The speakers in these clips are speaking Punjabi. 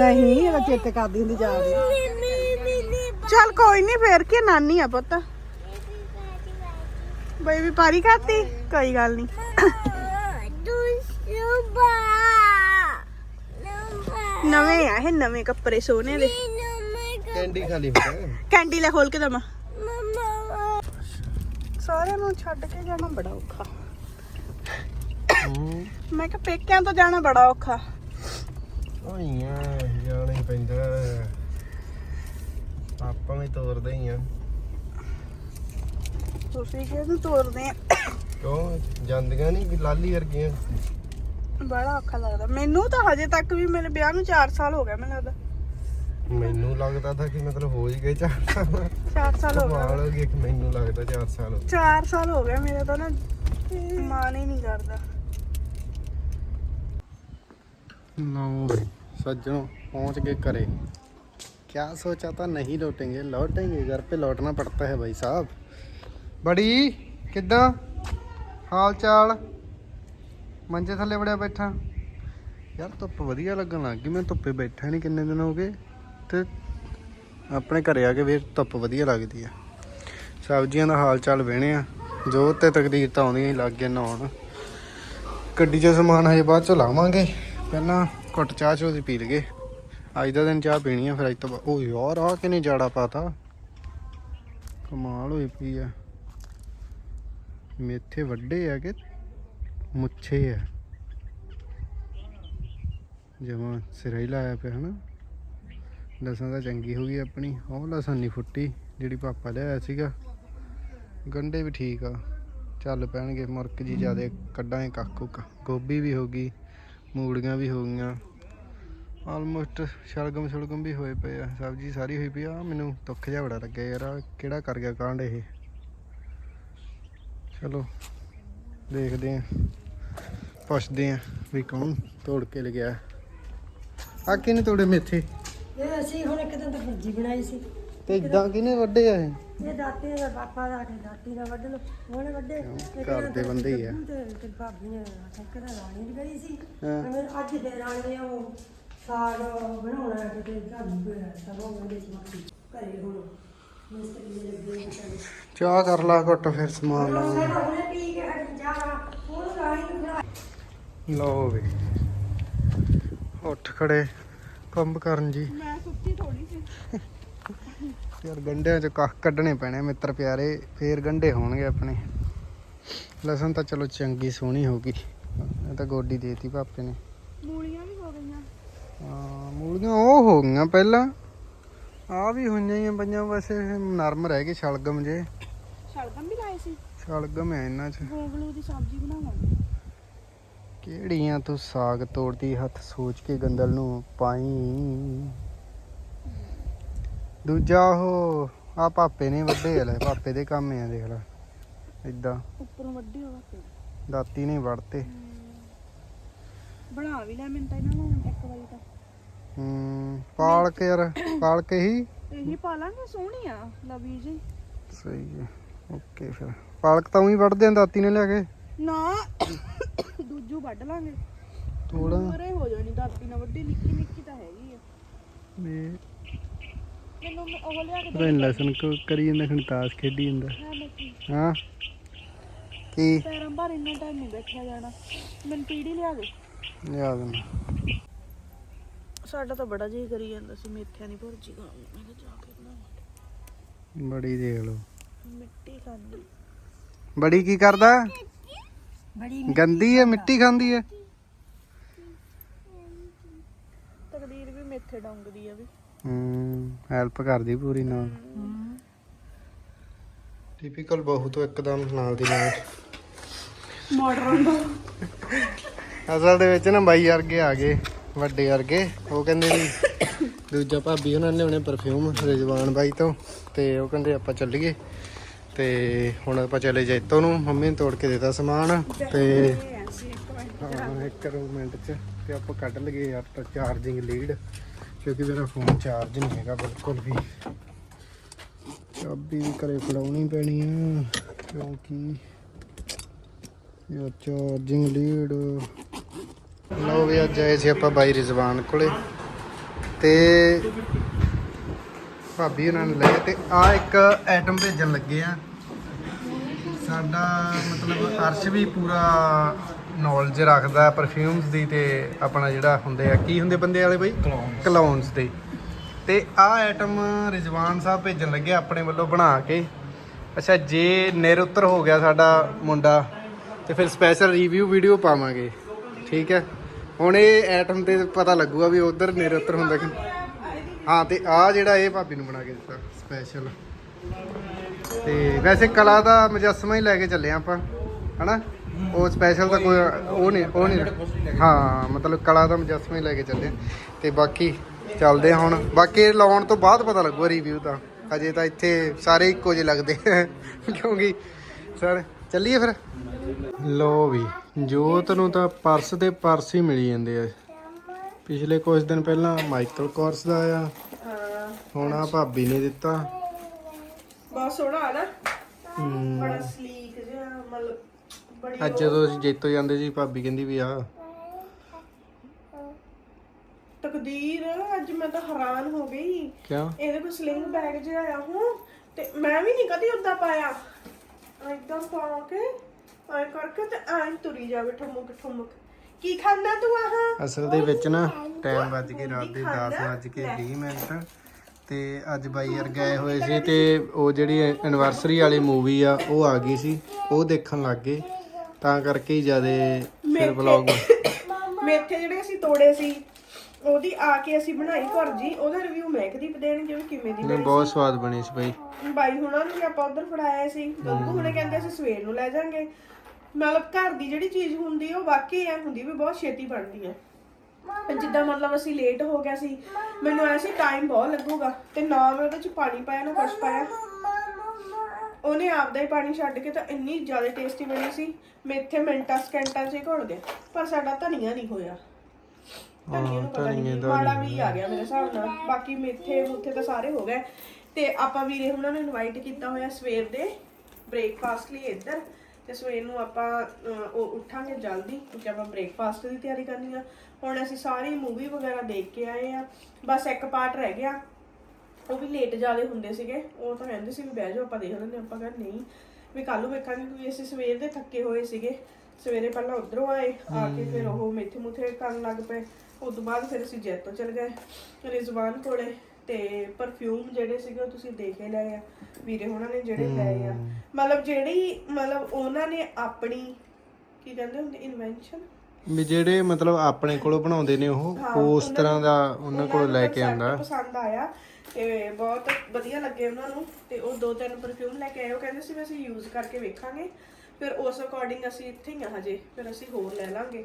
ਨਹੀਂ ਇਹਦਾ ਚੇਤੇ ਕਰਦੀ ਹੁੰਦੀ ਜਾ ਰਹੀ। ਚੱਲ ਕੋਈ ਨਹੀਂ ਫੇਰ ਕੀ ਨਾਨੀ ਆ ਪੁੱਤ। ਬਈ ਵੀ ਪਾਰੀ ਖਾਤੀ ਕੋਈ ਗੱਲ ਨਹੀਂ। ਨਵੇਂ ਆ ਇਹ ਨਵੇਂ ਕੱਪੜੇ ਸੋਹਣੇ ਦੇ। ਕੈਂਡੀ ਖਾਲੀ ਹੁੰਦਾ ਕੈਂਡੀ ਲੈ ਖੋਲ ਕੇ ਦਮਾ। ਸਾਰਿਆਂ ਨੂੰ ਛੱਡ ਕੇ ਜਾਣਾ ਬੜਾ ਔਖਾ। ਮੈਂ ਕਿਹਾ ਪੇਕਿਆਂ ਤੋਂ ਜਾਣਾ ਬੜਾ ਔਖਾ। ਓਈਆਂ ਜਾਣਾ ਹੀ ਪੈਂਦਾ। ਆਪਾਂ ਵੀ ਤੋਰਦੇ ਹੀ ਆ। ਤੁਸੀਂ ਕਿਹਨੂੰ ਤੋਰਦੇ ਆ? ਕਿਉਂ? ਜਾਂਦੀਆਂ ਨਹੀਂ ਲਾਲੀ ਵਰਗੀਆਂ? ਬੜਾ ਔਖਾ ਲੱਗਦਾ। ਮੈਨੂੰ ਤਾਂ ਹਜੇ ਤੱਕ ਵੀ ਮੇਰੇ ਵਿਆਹ ਨੂੰ 4 ਸਾਲ ਹੋ ਗਏ ਮੈਨੂੰ ਲੱਗਦਾ। ਮੈਨੂੰ ਲੱਗਦਾ ਤਾਂ ਕਿ ਮਤਲਬ ਹੋ ਹੀ ਗਏ ਚਾਰ ਸਾਲ। 4 ਸਾਲ ਹੋ ਗਏ। ਕਮਾਲ ਹੋ ਗਈ ਕਿ ਮੈਨੂੰ ਲੱਗਦਾ 4 ਸਾਲ ਹੋ ਗਏ। 4 ਸਾਲ ਹੋ ਗਏ। ਮੇਰੇ ਤਾਂ ਨਾ ਮਾਨ ਹੀ ਨਹੀਂ ਕਰਦਾ। ਲਓ ਬਈ सज्जनों पहुंच गए करे क्या सोचा था नहीं लौटेंगे लौटेंगे घर पे लौटना पड़ता है भाई साहब बड़ी किदा हाल चाल ਮੰਜੇ ਥੱਲੇ ਬੜਿਆ ਬੈਠਾ ਯਾਰ ਧੁੱਪ ਵਧੀਆ ਲੱਗਣ ਲੱਗ ਗਈ ਮੈਂ ਧੁੱਪੇ ਬੈਠਾ ਨਹੀਂ ਕਿੰਨੇ ਦਿਨ ਹੋ ਗਏ ਤੇ ਆਪਣੇ ਘਰੇ ਆ ਕੇ ਵੀ ਧੁੱਪ ਵਧੀਆ ਲੱਗਦੀ ਆ ਸਬਜ਼ੀਆਂ ਦਾ ਹਾਲ ਚਾਲ ਵੇਣੇ ਆ ਜੋ ਤੇ ਤਕਦੀਰ ਤਾਂ ਆਉਂਦੀਆਂ ਹੀ ਲੱਗ ਗਏ ਨਹਾਉਣ ਗੱਡੀ 'ਚ ਸਮਾਨ ਹਜੇ ਬਾਅਦ ਚ ਲਾਵਾਂਗੇ ਪਹਿਲਾਂ ਘੁੱਟ ਚਾਹ ਚੋ ਦੀ ਪੀ ਲਈਏ। ਅੱਜ ਦਾ ਦਿਨ ਚਾਹ ਪੀਣੀ ਆ, ਫਿਰ ਅੱਜ ਤੋਂ ਬਾਅਦ ਉਹ ਯਾਰ ਆ ਕਿਨੇ ਜਾੜਾ ਪਾਤਾ। ਕਮਾਲ ਹੋਈ ਪਈ ਆ। ਮੇਥੇ ਵੱਡੇ ਆ ਕਿ ਮੁੱਛੇ ਆ। ਜਮਾ ਸਿਰੇ ਹੀ ਲਾਇਆ ਪਿਆ, ਹਨਾ। ਲਸਣ ਤਾਂ ਚੰਗੀ ਹੋ ਗਈ ਆਪਣੀ। ਉਹ ਲਸਣ ਨਹੀਂ ਫੁੱਟੀ, ਜਿਹੜੀ ਪਾਪਾ ਲਿਆਇਆ ਸੀਗਾ। ਗੰਡੇ ਵੀ ਠੀਕ ਆ। ਚੱਲ ਪੈਣਗੇ ਮੁਰਕ ਜੀ, ਜਿਆਦੇ ਕੱਢਾਂਗੇ ਕੱਖ ਕੁੱਕ। ਗੋਭੀ ਵੀ ਹੋ ਗਈ। ਮੂੜੀਆਂ ਵੀ ਹੋ ਗਈਆਂ। ਆਲਮੋਸਟ ਸ਼ਲਗਮ ਸ਼ਲਗਮ ਵੀ ਹੋਏ ਪਏ ਆ। ਸਬਜ਼ੀ ਸਾਰੀ ਹੋਈ ਪਈ ਆ। ਮੈਨੂੰ ਦੁੱਖ ਜਿਹਾ ਬੜਾ ਲੱਗਿਆ ਯਾਰ। ਕਿਹੜਾ ਕਰ ਗਿਆ ਕਾਂਡ ਇਹ? ਚਲੋ, ਦੇਖਦੇ ਆ ਪੁੱਛਦੇ ਆ ਵੀ ਕੌਣ ਤੋੜ ਕੇ ਲਗਿਆ ਆ ਕਿਹਨੇ ਤੋੜੇ ਮੇਥੇ? ਇਹ ਅਸੀਂ ਹੁਣ ਇੱਕ ਦਿਨ ਤਾਂ ਸਬਜ਼ੀ ਬਣਾਈ ਸੀ। ਤੇ ਇਦਾਂ ਕਿਹਨੇ ਵੱਡੇ ਆ ਇਹ? ਇਹ ਦਾਤੀ ਦਾ ਪਾਪਾ ਦਾ ਕੇ ਦਾਤੀ ਦਾ ਵੱਢ ਲੋ ਉਹਨੇ ਵੱਡੇ ਘਰ ਦੇ ਬੰਦੇ ਹੀ ਆ। ਤੇ ਤੇ ਭਾਬੀ ਨੇ ਠੱਕਰ ਲਾਣੀ ਵੀ ਗਈ ਸੀ। ਹਾਂ। ਤੇ ਮੈਂ ਅੱਜ ਫੇਰ ਆਣੇ ਆ ਉਹ ਸਾਗ ਬਣਾਉਣਾ ਹੈ ਤੇ ਭਾਬੀ ਕੋਲ ਸਭ ਉਹ ਦੇ ਮੱਕੀ ਘਰੇ ਹੁਣ ਮਿਸਤਰੀ ਦੇ ਲੱਗੇ ਨੇ ਚਾਹ ਕਰ ਲਾ ਘੁੱਟ ਫਿਰ ਸਮਾਨ ਲਾਵਾਂਗੇ ਸਾਡਾ ਉਹਨੇ ਪੀ ਕੇ ਹਟ ਜਾ ਉਹ ਗਾਣੀ ਨੂੰ ਬਣਾ ਲਓ ਵੀ। ਉੱਠ ਖੜੇ। ਕੰਮ ਕਰਨ ਜੀ। ਮੈਂ ਸੁੱਤੀ ਥੋੜੀ ਸੀ। ਯਾਰ ਗੰਢਿਆਂ ਚ ਕੱਖ ਕੱਢਣੇ ਪੈਣੇ ਮਿੱਤਰ ਪਿਆਰੇ ਫੇਰ ਗੰਢੇ ਹੋਣਗੇ ਆਪਣੇ। ਲਸਣ ਤਾਂ ਚਲੋ ਚੰਗੀ ਸੋਹਣੀ ਹੋ ਗਈ। ਇਹ ਤਾਂ ਗੋਡੀ ਦੇਤੀ ਪਾਪੇ ਨੇ। ਮੂਲੀਆਂ ਵੀ ਹੋ ਗਈਆਂ। ਹਾਂ ਮੂਲੀਆਂ ਉਹ ਹੋ ਗਈਆਂ ਪਹਿਲਾਂ। ਆ ਵੀ ਹੋਈਆਂ ਹੀ ਪਈਆਂ ਵੈਸੇ ਨਰਮ ਰਹਿ ਗਏ ਸ਼ਲਗਮ ਜੇ। ਸ਼ਲਗਮ ਵੀ ਲਾਏ ਸੀ? ਸ਼ਲਗਮ ਹੈ ਇਹਨਾਂ ਚ। ਗੋਗਲੂ ਦੀ ਸਬਜ਼ੀ ਬਣਾਵਾਂਗੇ ਕਿਹੜੀਆਂ ਤੂੰ ਸਾਗ ਤੋੜਦੀ ਹੱਥ ਸੋਚ ਕੇ ਗੰਦਲ ਨੂੰ ਪਾਈ। ਦੂਜਾ ਉਹ ਆ ਪਾਪੇ ਨੇ ਵੱਡੇ ਆ ਲੈ ਪਾਪੇ ਦੇ ਕੰਮ ਆ ਦੇਖ ਲੈ। ਇਦਾਂ ਉੱਪਰੋਂ ਵੱਡੇ ਹੋਵਾ ਤੇ ਦਾਤੀ ਨੇ ਵੜਤੇ। ਬਣਾ ਵੀ ਲੈ ਮੈਨੂੰ ਤਾਂ ਇਹਨਾਂ ਨੂੰ ਇੱਕ ਵਾਰੀ ਤਾਂ। ਹੂੰ ਪਾਲ ਕੇ ਯਾਰ ਪਾਲ ਕੇ ਹੀ ਇਹੀ ਪਾ ਲਾਂਗੇ ਸੋਹਣੀ ਆ ਲਵੀ ਜੀ। ਸਹੀ ਹੈ ਓਕੇ ਫਿਰ। ਪਾਲਕ ਤਾਂ ਉਹੀ ਵੜਦੇ ਆ ਦਾਤੀ ਨੇ ਲਿਆ ਕੇ। ਨਾ ਦੂਜੂ ਵੱਢ ਲਾਂਗੇ। ਥੋੜਾ ਮਰੇ ਹੋ ਜਾਣੀ ਦਾਤੀ ਨਾਲ ਵੱਡੀ ਨਿੱਕੀ ਨਿੱਕੀ ਤਾਂ ਹੈਗੀ ਆ। ਵੀ ਮੈਨੂੰ ਉਹ ਲਿਆ ਕੇ ਰੈਨ ਲੈਸਨ ਕੋ ਕਰੀ ਜਾਂਦਾ ਖਣਤਾਸ ਖੇਡੀ ਜਾਂਦਾ। ਹਾਂ ਕੀ? ਪੈਰਾਂ ਭਾਰ ਇੰਨਾ ਟਾਈਮ ਨਹੀਂ ਬੈਠਿਆ ਜਾਣਾ। ਮੈਨੂੰ ਪੀੜੀ ਲਿਆ ਦੇ। ਯਾਦ ਨਾ ਸਾਡਾ ਤਾਂ ਬੜਾ ਜੀ ਕਰੀ ਜਾਂਦਾ ਸੀ ਮੇਥਿਆਂ ਦੀ ਭੁਰਜੀ ਖਾਣੀ ਮੈਂ ਕਿਹਾ ਜਾ ਕੇ ਬਣਾਵਾਂ। ਬੜੀ ਦੇਖ ਲਓ। ਮਿੱਟੀ ਖਾਣੀ ਬੜੀ ਕੀ ਕਰਦਾ? ਬੜੀ ਗੰਦੀ ਹੈ ਮਿੱਟੀ ਖਾਂਦੀ ਹੈ। ਤਕਦੀਰ ਵੀ ਮੇਥੇ ਡੰਗਦੀ ਆ ਵੀ। ਹੂੰ ਹੈਲਪ ਕਰਦੀ ਪੂਰੀ ਨਾਲ। ਟਿਪੀਕਲ ਬਹੂ ਤੋਂ ਇੱਕਦਮ ਨਾਲ ਦੀ ਨਾਲ। ਮਾਡਰਨ ਦਾ ਅਸਲ ਦੇ ਵਿੱਚ ਨਾ ਬਾਈ ਵਰਗੇ ਆ ਗਏ ਵੱਡੇ ਵਰਗੇ। ਉਹ ਕਹਿੰਦੇ ਵੀ ਦੂਜਾ ਭਾਬੀ ਉਹਨਾਂ ਨੇ ਉਹਨੇ ਪਰਫਿਊਮ ਰਿਜਵਾਨ ਬਾਈ ਤੋਂ ਤੇ ਉਹ ਕਹਿੰਦੇ ਆਪਾਂ ਚੱਲੀਏ। ਤੇ ਹੁਣ ਆਪਾਂ ਚਲੇ ਜੈਤੋ ਨੂੰ ਮੰਮੀ ਨੇ ਤੋੜ ਕੇ ਦਿੱਤਾ ਸਮਾਨ ਤੇ ਹਾਂ ਇੱਕ ਮਿੰਟ ਚ ਤੇ ਆਪਾਂ ਕੱਢ ਲਈਏ ਯਾਰ ਚਾਰਜਿੰਗ ਲੀਡ ਕਿਉਂਕਿ ਮੇਰਾ ਫੋਨ ਚਾਰਜ ਨਹੀਂ ਹੈਗਾ ਬਿਲਕੁਲ ਵੀ। ਚਾਬੀ ਵੀ ਘਰੇ ਫੜਾਉਣੀ ਪੈਣੀ ਆ, ਕਿਉਂਕਿ ਇਹ ਚਾਰਜਿੰਗ ਲੀਡ ਲਓ ਵੀ ਅੱਜ ਆਏ ਸੀ ਆਪਾਂ ਬਾਈ ਰਿਜ਼ਵਾਨ ਕੋਲੇ ਤੇ ਭਾਬੀ ਉਹਨਾਂ ਨੇ ਲਏ ਤੇ ਆ ਇੱਕ ਐਟਮ ਭੇਜਣ ਲੱਗੇ ਆ। ਸਾਡਾ ਮਤਲਬ ਅਰਸ਼ ਵੀ ਪੂਰਾ ਨੌਲੇਜ ਰੱਖਦਾ ਪਰਫਿਊਮਸ ਦੀ ਤੇ ਆਪਣਾ ਜਿਹੜਾ ਹੁੰਦੇ ਆ ਕੀ ਹੁੰਦੇ ਬੰਦੇ ਵਾਲੇ ਬਈ? ਕਲੋਨਸ ਦੇ। ਤੇ ਆ ਆਈਟਮ ਰਿਜ਼ਵਾਨ ਸਾਹਿਬ ਭੇਜਣ ਲੱਗੇ ਆਪਣੇ ਵੱਲੋਂ ਬਣਾ ਕੇ। ਅੱਛਾ ਜੇ ਨਿਰਉੱਤਰ ਹੋ ਗਿਆ ਸਾਡਾ ਮੁੰਡਾ ਤੇ ਫਿਰ ਸਪੈਸ਼ਲ ਰਿਵਿਊ ਵੀਡੀਓ ਪਾਵਾਂਗੇ। ਠੀਕ ਹੈ? ਹੁਣ ਇਹ ਆਈਟਮ ਤੇ ਪਤਾ ਲੱਗੂਗਾ ਵੀ ਉਧਰ ਨਿਰਉੱਤਰ ਹੁੰਦਾ ਕਿ ਹਾਂ ਤੇ ਆ ਜਿਹੜਾ ਇਹ ਭਾਬੀ ਨੂੰ ਬਣਾ ਕੇ ਦਿੱਤਾ ਸਪੈਸ਼ਲ ਤੇ ਵੈਸੇ ਕਲਾ ਦਾ ਮੁਜੱਸਮਾ ਹੀ ਲੈ ਕੇ ਚੱਲੇ ਆਪਾਂ ਹਨਾ? ਉਹ ਸਪੈਸ਼ਲ ਤਾਂ ਕੋਈ ਉਹ ਨਹੀਂ ਉਹ ਨਹੀਂ ਹਾਂ ਮਤਲਬ ਕਲਾ ਦਾ ਮੁਜੱਸਮਾ ਹੀ ਲੈ ਕੇ ਚੱਲੇ। ਤੇ ਬਾਕੀ ਚੱਲਦੇ ਹੁਣ। ਬਾਕੀ ਲਾਉਣ ਤੋਂ ਬਾਅਦ ਪਤਾ ਲੱਗੂਗਾ ਰਿਵਿਊ ਤਾਂ ਅਜੇ ਤਾਂ ਇੱਥੇ ਸਾਰੇ ਇੱਕੋ ਜਿਹੇ ਲੱਗਦੇ। ਕਿਉਂਕਿ ਸਰ ਚੱਲੀਏ ਫਿਰ? ਲੋ ਵੀ ਜੋਤ ਨੂੰ ਤਾਂ ਪਰਸ ਤੇ ਪਰਸ ਹੀ ਮਿਲੀ ਜਾਂਦੇ ਆ। ਪਿਛਲੇ ਕੁਝ ਦਿਨ ਪਹਿਲਾਂ ਮਾਈਕਲ ਕੋਰਸ ਦਾ ਆਇਆ। ਹਾਂ। ਹੁਣ ਆ ਭਾਬੀ ਨੇ ਦਿੱਤਾ। ਬਹੁਤ ਸੋਹਣਾ ਆ ਨਾ। ਬੜਾ ਸਲੀਕ ਜਿਹਾ ਮਤਲਬ ਅੱਜ ਜਦੋਂ ਅਸੀਂ ਜੇਤੋ ਜਾਂਦੇ ਸੀ ਭਾਬੀ ਕਹਿੰਦੀ ਵੀ ਆ। ਤਕਦੀਰ ਅੱਜ ਮੈਂ ਤਾਂ ਹੈਰਾਨ ਹੋ ਗਈ। ਕਿਆ ਇਹਦੇ ਕੋਲ ਸਲਿੰਗ ਬੈਗ ਜਿਹਾ ਆਇਆ ਹੂੰ ਤੇ ਮੈਂ ਵੀ ਨਹੀਂ ਕਦੀ ਉਦਾਂ ਪਾਇਆ। ਇਦਾਂ ਪਾ ਕੇ ਐ ਕਰਕੇ ਤੇ ਐ ਤੁਰੀ ਜਾਵੇ ਠਮੁਕ ਠਮੁਕ। ਕੀ ਖਾਂਦਾ ਤੂੰ ਆਹ? ਅਸਲ ਦੇ ਵਿੱਚ ਨਾ ਟਾਈਮ ਵੱਜ ਕੇ ਰਾਤ ਦੇ 10 ਵੱਜ ਕੇ 20 ਮਿੰਟ ਤੇ ਅੱਜ ਬਾਈ ਯਾਰ ਗਏ ਹੋਏ ਸੀ ਤੇ ਉਹ ਜਿਹੜੀ ਐਨਵਰਸਰੀ ਵਾਲੀ ਮੂਵੀ ਆ ਉਹ ਆ ਗਈ ਸੀ। ਉਹ ਦੇਖਣ ਲੱਗ ਗਏ। ਤਾਂ ਕਰਕੇ ਹੀ ਜਿਆਦੇ ਫਿਰ ਵਲੌਗ ਮੇਥੇ ਜਿਹੜੇ ਅਸੀਂ ਤੋੜੇ ਸੀ ਉਹਦੀ ਆ ਕੇ ਅਸੀਂ ਬਣਾਈ ਭੁਰਜੀ ਉਹਦਾ ਰਿਵਿਊ ਮਹਿਕਦੀਪ ਦੇਣਗੇ ਵੀ ਕਿਵੇਂ ਦੀ ਨੇ ਬਹੁਤ ਸਵਾਦ ਬਣੀ ਸੀ ਬਾਈ। ਬਾਈ ਹੁਣਾਂ ਨੂੰ ਵੀ ਆਪਾਂ ਉਧਰ ਫੜਾਇਆ ਸੀ। ਗੱਗੂ ਹੁਣੇ ਕਹਿੰਦੇ ਅਸੀਂ ਸਵੇਰ ਨੂੰ ਲੈ ਜਾਾਂਗੇ। ਮਤਲਬ ਘਰ ਦੀ ਜਿਹੜੀ ਚੀਜ਼ ਹੁੰਦੀ ਉਹ ਵਾਕਈ ਐ ਹੁੰਦੀ ਵੀ ਬਹੁਤ ਛੇਤੀ ਬਣਦੀ ਹੈ ਜਿੱਦਾਂ ਮਤਲਬ ਅਸੀਂ ਲੇਟ ਹੋ ਗਿਆ ਸੀ ਮੈਨੂੰ ਐ ਸੀ ਟਾਈਮ ਬਹੁਤ ਲੱਗੂਗਾ ਤੇ ਨਾ ਮੈਂ ਉਹਦੇ ਚ ਪਾਣੀ ਪਾਇਆ ਨਾ ਕੁਛ ਪਾਇਆ। ਉਹਨੇ ਆਪਦਾ ਹੀ ਪਾਣੀ ਛੱਡ ਕੇ ਤਾਂ ਇੰਨੀ ਜ਼ਿਆਦਾ ਟੇਸਟੀ ਬਣੀ ਸੀ। ਮੇਥੇ ਮਿੰਟਾਂ ਸਕਿੰਟਾਂ 'ਚ ਹੀ ਘੁਲ ਗਿਆ। ਪਰ ਸਾਡਾ ਧਨੀਆ ਨਹੀਂ ਹੋਇਆ। ਧਨੀਆ ਨੂੰ ਪਤਾ ਨਹੀਂ ਮਾੜਾ ਵੀ ਆ ਗਿਆ ਮੇਰੇ ਹਿਸਾਬ ਨਾਲ। ਬਾਕੀ ਮੇਥੇ ਮੁੱਥੇ ਤਾਂ ਸਾਰੇ ਹੋ ਗਏ। ਤੇ ਆਪਾਂ ਵੀਰੇ ਉਹਨਾਂ ਨੂੰ ਇਨਵਾਈਟ ਕੀਤਾ ਹੋਇਆ ਸਵੇਰ ਦੇ ਬ੍ਰੇਕਫਾਸਟ ਲਈ ਇੱਧਰ। ਤੇ ਸਵੇਰ ਨੂੰ ਆਪਾਂ ਉਹ ਉੱਠਾਂਗੇ ਜਲਦੀ ਕਿਉਂਕਿ ਆਪਾਂ ਬ੍ਰੇਕਫਾਸਟ ਦੀ ਤਿਆਰੀ ਕਰਨੀ ਆ। ਹੁਣ ਅਸੀਂ ਸਾਰੀ ਮੂਵੀ ਵਗੈਰਾ ਦੇਖ ਕੇ ਆਏ ਆ। ਬਸ ਇੱਕ ਪਾਰਟ ਰਹਿ ਗਿਆ। ਉਹ ਵੀ ਲੇਟ ਜਾਦੇ ਹੁੰਦੇ ਸੀਗੇ ਉਹ ਤਾਂ ਕਹਿੰਦੇ ਸੀ ਵੀ ਬਹਿ ਜਾਓ ਆਪਾਂ ਦੇਖ ਲੈਂਦੇ। ਆਪਾਂ ਕਹਿੰਦੇ ਨਹੀਂ ਵੀ ਕੱਲ ਨੂੰ ਵੇਖਾਂਗੇ ਕਿਉਂਕਿ ਅਸੀਂ ਸਵੇਰ ਦੇ ਥੱਕੇ ਹੋਏ ਸੀਗੇ। ਸਵੇਰੇ ਪਹਿਲਾਂ ਉਧਰੋਂ ਆਏ ਆ ਕੇ ਫਿਰ ਉਹ ਮੇਥੇ ਮੁਥੇ ਕਰਨ ਲੱਗ ਪਏ। ਉਸ ਤੋਂ ਬਾਅਦ ਫਿਰ ਅਸੀਂ ਜੈਤੋ ਚਲ ਗਏ। ਰਿਜ਼ਵਾਨ ਕੋਲੇ ਤੇ ਪਰਫਿਊਮ ਜਿਹੜੇ ਸੀਗੇ ਉਹ ਤੁਸੀਂ ਦੇਖ ਲਏ ਆ। ਵੀਰੇ ਉਹਨਾਂ ਨੇ ਜਿਹੜੇ ਲਏ ਆ। ਮਤਲਬ ਜਿਹੜੀ ਮਤਲਬ ਉਹਨਾਂ ਨੇ ਆਪਣੀ ਕੀ ਕਹਿੰਦੇ ਹੁੰਦੇ ਇਨਵੈਂਸ਼ਨ ਵੀ ਜਿਹੜੇ ਮਤਲਬ ਆਪਣੇ ਕੋਲੋਂ ਬਣਾਉਂਦੇ ਨੇ ਉਹ ਉਸ ਤਰ੍ਹਾਂ ਦਾ ਉਹਨਾਂ ਕੋਲ ਲੈ ਕੇ ਆਂਦਾ ਪਸੰਦ ਆਇਆ। ਤੇ ਬਹੁਤ ਵਧੀਆ ਲੱਗੇ ਉਹਨਾਂ ਨੂੰ ਤੇ ਉਹ ਦੋ ਤਿੰਨ ਪਰਫਿਊਮ ਲੈ ਕੇ ਆਏ। ਉਹ ਕਹਿੰਦੇ ਸੀ ਵੀ ਅਸੀਂ ਯੂਜ਼ ਕਰਕੇ ਵੇਖਾਂਗੇ। ਫਿਰ ਉਸ ਅਕੋਰਡਿੰਗ ਅਸੀਂ ਇੱਥੇ ਹੀ ਆ ਹਜੇ। ਫਿਰ ਅਸੀਂ ਹੋਰ ਲੈ ਲਾਂਗੇ।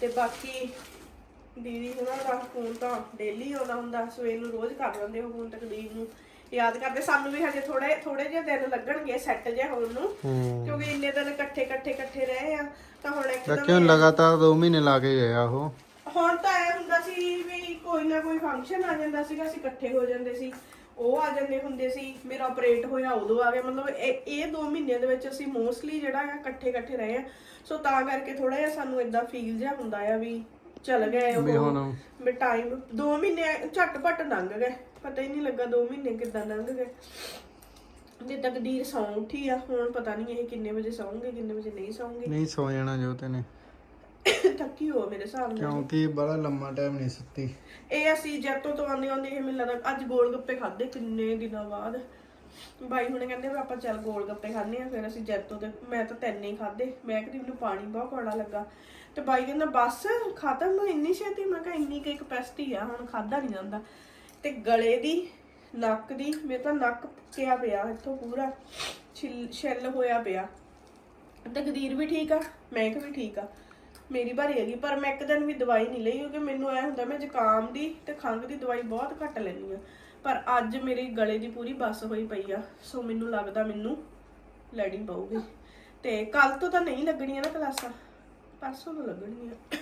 ਤੇ ਬਾਕੀ ਦੀਦੀ ਉਹਨਾਂ ਦਾ ਫੋਨ ਤਾਂ ਡੇਲੀ ਆਉਂਦਾ ਹੁੰਦਾ। ਸਵੇਰ ਨੂੰ ਰੋਜ਼ ਕਰ ਲੈਂਦੇ ਉਹ ਫੋਨ ਤਕਦੀਰ ਨੂੰ। ਯਾਦ ਕਰਦੇ ਸਾਨੂੰ ਵੀ ਹਜੇ ਥੋੜੇ ਥੋੜੇ ਜਿਹੇ ਦਿਨ ਲੱਗਣਗੇ ਸੈੱਟ ਜਿਹਾ ਹੋਣ ਨੂੰ। ਕਿਉਂਕਿ ਇੰਨੇ ਦਿਨ ਇਕੱਠੇ ਇਕੱਠੇ ਇਕੱਠੇ ਰਹੇ ਆ। ਤਾਂ ਹੁਣ ਇੱਕਦਮ ਕਿਉਂ ਲਗਾਤਾਰ 2 ਮਹੀਨੇ ਲਾ ਕੇ ਗਿਆ ਉਹ? ਹੁਣ ਤਾਂ ਐ ਕੋਈ ਨਾ ਕੋਈ ਫੰਕਸ਼ਨ ਆ ਜਾਂਦਾ ਸੀਗਾ ਅਸੀਂ ਇਕੱਠੇ ਹੋ ਜਾਂਦੇ ਸੀ। ਉਹ ਆ ਜਾਂਦੇ ਹੁੰਦੇ ਸੀ ਮੇਰਾ ਆਪਰੇਟ ਹੋਇਆ ਉਦੋਂ ਆ ਗਿਆ। ਮਤਲਬ ਇਹ ਇਹ 2 ਮਹੀਨਿਆਂ ਦੇ ਵਿੱਚ ਅਸੀਂ ਮੋਸਟਲੀ ਜਿਹੜਾ ਆ ਇਕੱਠੇ ਇਕੱਠੇ ਰਹੇ ਆ ਸੋ ਤਾਂ ਕਰਕੇ ਥੋੜਾ ਜਿਹਾ ਸਾਨੂੰ ਇਦਾਂ ਫੀਲ ਜਿਹਾ ਹੁੰਦਾ ਆ ਵੀ ਚੱਲ ਗਏ ਵੀ ਉਹ ਹੁਣ ਵੀ ਟਾਈਮ 2 ਮਹੀਨੇ ਝਟਪਟ ਲੰਘ ਗਏ। ਪਤਾ ਹੀ ਨਹੀਂ ਲੱਗਾ 2 ਮਹੀਨੇ ਕਿੱਦਾਂ ਲੰਘ ਗਏ। ਜੇ ਤਕਦੀਰ ਸੌਂ ਉੱਠੀ ਆ ਹੁਣ ਪਤਾ ਨਹੀਂ ਇਹ ਕਿੰਨੇ ਵਜੇ ਸੌਂਗੇ ਕਿੰਨੇ ਵਜੇ ਨਹੀਂ ਸੌਂਗੇ। ਨਹੀਂ ਸੌ ਜਾਣਾ ਜੋ ਤੇ ਨੇ। ਥੱਕੀ ਹੋ ਮੇਰੇ ਹਿਸਾਬ ਨਾਲ। ਕਿਉਂਕਿ ਬੜਾ ਲੰਮਾ ਟਾਈਮ ਨਹੀਂ ਸੁੱਤੀ। ਇਹ ਅਸੀਂ ਜੈਤੋ ਤੋਂ ਆਉਂਦੇ ਆਉਂਦੇ ਇਹ ਮੈਨੂੰ ਲੱਗਦਾ ਅੱਜ ਗੋਲ ਗੱਪੇ ਖਾਦੇ ਕਿੰਨੇ ਦਿਨਾਂ ਬਾਅਦ। ਬਾਈ ਹੁਣੇ ਕਹਿੰਦੇ ਵੀ ਆਪਾਂ ਚੱਲ ਗੋਲ ਗੱਪੇ ਖਾਣੇ ਆ ਫਿਰ ਅਸੀਂ ਜੈਤੋ ਦੇ ਮੈਂ ਤਾਂ ਤਿੰਨ ਹੀ ਖਾਦੇ ਮੈਂ ਕਹਿੰਦੀ ਮੈਨੂੰ ਪਾਣੀ ਬਹੁਤ ਕੋੜਾ ਲੱਗਾ। ਤੇ ਬਾਈ ਕਹਿੰਦਾ ਬਸ ਖਤਮ ਮੈਂ ਇੰਨੀ ਛੇਤੀ? ਮੈਂ ਕਿਹਾ ਇੰਨੀ ਕੁ ਕਪੈਸਿਟੀ ਆ ਹੁਣ ਖਾਦਾ ਨਹੀਂ ਜਾਂਦਾ। ਤੇ ਗਲੇ ਦੀ ਨੱਕ ਦੀ ਮੇਰੇ ਤਾਂ ਨੱਕ ਪਿਆ ਪਿਆ ਇੱਥੋਂ ਪੂਰਾ। ਛਿੱਲ ਛਿੱਲ ਹੋਇਆ ਪਿਆ। ਤਕਦੀਰ ਵੀ ਠੀਕ ਆ ਮੈਂ ਵੀ ਠੀਕ ਆ। ਮੇਰੀ ਭਾਰੀ ਹੈਗੀ ਪਰ ਮੈਂ ਇੱਕ ਦਿਨ ਵੀ ਦਵਾਈ ਨਹੀਂ ਲਈ ਕਿਉਂਕਿ ਮੈਨੂੰ ਐ ਹੁੰਦਾ ਮੈਂ ਜ਼ੁਕਾਮ ਦੀ ਤੇ ਖੰਘ ਦੀ ਦਵਾਈ ਬਹੁਤ ਘੱਟ ਲੈਂਦੀ ਆ ਪਰ ਅੱਜ ਮੇਰੀ ਗਲੇ ਦੀ ਪੂਰੀ ਬੱਸ ਹੋਈ ਪਈ ਆ ਸੋ ਮੈਨੂੰ ਲੱਗਦਾ ਮੈਨੂੰ ਲੈਣੀ ਪਊਗੀ। ਤੇ ਕੱਲ ਤੋਂ ਤਾਂ ਨਹੀਂ ਲੱਗਣੀਆਂ ਨਾ ਕਲਾਸਾਂ ਪਰਸੋਂ ਤੋਂ ਲੱਗਣੀਆਂ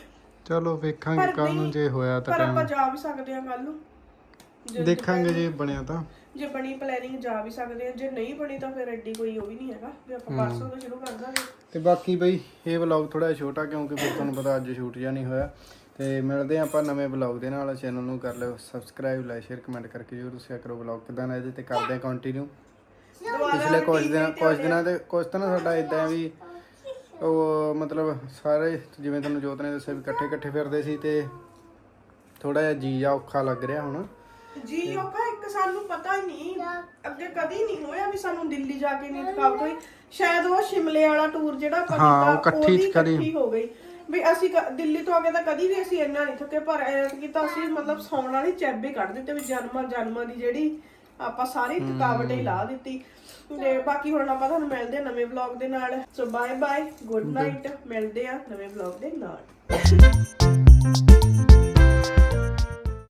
ਚਲੋ ਵੇਖਾਂਗੇ ਕੱਲ ਨੂੰ ਜੇ ਹੋਇਆ ਤਾਂ ਪਰ ਆਪਾਂ ਜਾ ਵੀ ਸਕਦੇ ਆ ਕੱਲ ਨੂੰ। ਜੇ- ਦੇਖਾਂਗੇ ਜੇ ਬਣਿਆ ਤਾਂ। ਜੇ ਬਣੀ ਪਲੈਨਿੰਗ ਜਾ ਵੀ ਸਕਦੇ ਆ ਜੇ ਨਹੀਂ ਬਣੀ ਤਾਂ ਫਿਰ ਐਡੀ ਕੋਈ ਉਹ ਵੀ ਨਹੀਂ ਹੈਗਾ ਵੀ ਆਪਾਂ ਪਰਸੋਂ ਤੋਂ ਸ਼ੁਰੂ ਕਰ ਦਾਂਗੇ। ਤੇ ਬਾਕੀ ਬਈ ਇਹ ਵਲੌਗ ਥੋੜਾ ਛੋਟਾ ਕਿਉਂਕਿ ਫਿਰ ਤੁਹਾਨੂੰ ਪਤਾ ਅੱਜ ਸ਼ੂਟ ਜਾਂ ਨਹੀਂ ਹੋਇਆ। ਤੇ ਮਿਲਦੇ ਹਾਂ ਆਪਾਂ ਨਵੇਂ ਵਲੌਗ ਦੇ ਨਾਲ। ਚੈਨਲ ਨੂੰ ਕਰ ਲਿਓ ਸਬਸਕ੍ਰਾਈਬ ਲਾਈਕ ਸ਼ੇਅਰ ਕਮੈਂਟ ਕਰਕੇ ਜਰੂਰ ਦੱਸਿਆ ਕਰੋ ਵਲੌਗ ਕਿਦਾਂ ਦਾ ਇਹਦੇ ਤੇ ਕਰਦੇ ਆ ਕੰਟੀਨਿਊ ਪਿਛਲੇ ਕੁਝ ਦਿਨ ਕੁਝ ਦਿਨਾਂ ਦੇ ਕੁਝ ਤਾਂ ਨਾ ਸਾਡਾ ਇਦਾਂ ਵੀ ਉਹ ਮਤਲਬ ਸਾਰੇ ਜਿਵੇਂ ਤੁਹਾਨੂੰ ਜੋਤ ਨੇ ਦੱਸਿਆ ਵੀ ਇਕੱਠੇ ਇਕੱਠੇ ਫਿਰਦੇ ਸੀ ਤੇ ਥੋੜਾ ਜਿਹਾ ਜੀ ਜਾ ਔਖਾ ਲੱਗ ਰਿਹਾ ਹੁਣ। ਜੀ ਔਖਾ ਇੱਕ ਸਾਨੂੰ ਪਤਾ ਹੀ ਨਹੀਂ ਅੱਗੇ ਕਦੀ ਨਹੀਂ ਹੋਇਆ ਵੀ ਸਾਨੂੰ ਦਿੱਲੀ ਜਾ ਕੇ ਨਹੀਂ ਥਕਾਵਟ ਹੋਈ ਸ਼ਾਇਦ ਉਹ ਸ਼ਿਮਲੇ ਵਾਲਾ ਟੂਰ ਜਿਹੜਾ ਆਪਾਂ ਹਾਂ, ਉਹ ਕੀਤਾ, ਇਕੱਠੀ ਉਹਦੀ ਕਰੀ। ਇਕੱਠੀ ਹੋ ਗਈ। ਵੀ ਅਸੀਂ ਕ- ਦਿੱਲੀ ਤੋਂ ਅੱਗੇ ਤਾਂ ਕਦੀ ਵੀ ਅਸੀਂ ਇੰਨਾ ਨਹੀਂ ਥੱਕੇ ਪਰ ਐਤਕੀ ਤਾਂ ਅਸੀਂ ਮਤਲਬ ਸੌਣ ਵਾਲੀ ਚੈਬੇ ਕੱਢ ਦਿੱਤੇ ਵੀ ਜਨਮਾਂ ਜਨਮਾਂ ਦੀ ਜਿਹੜੀ ਆਪਾਂ ਸਾਰੀ ਥਕਾਵਟ ਹੀ ਲਾ ਦਿੱਤੀ। ਤੇ ਬਾਕੀ ਹੁਣ ਆਪਾਂ ਤੁਹਾਨੂੰ ਮਿਲਦੇ ਆ ਨਵੇਂ ਵਲੌਗ ਦੇ ਨਾਲ। So bye bye good night ਮਿਲਦੇ ਆ ਨਵੇਂ ਵਲੌਗ ਦੇ ਨਾਲ।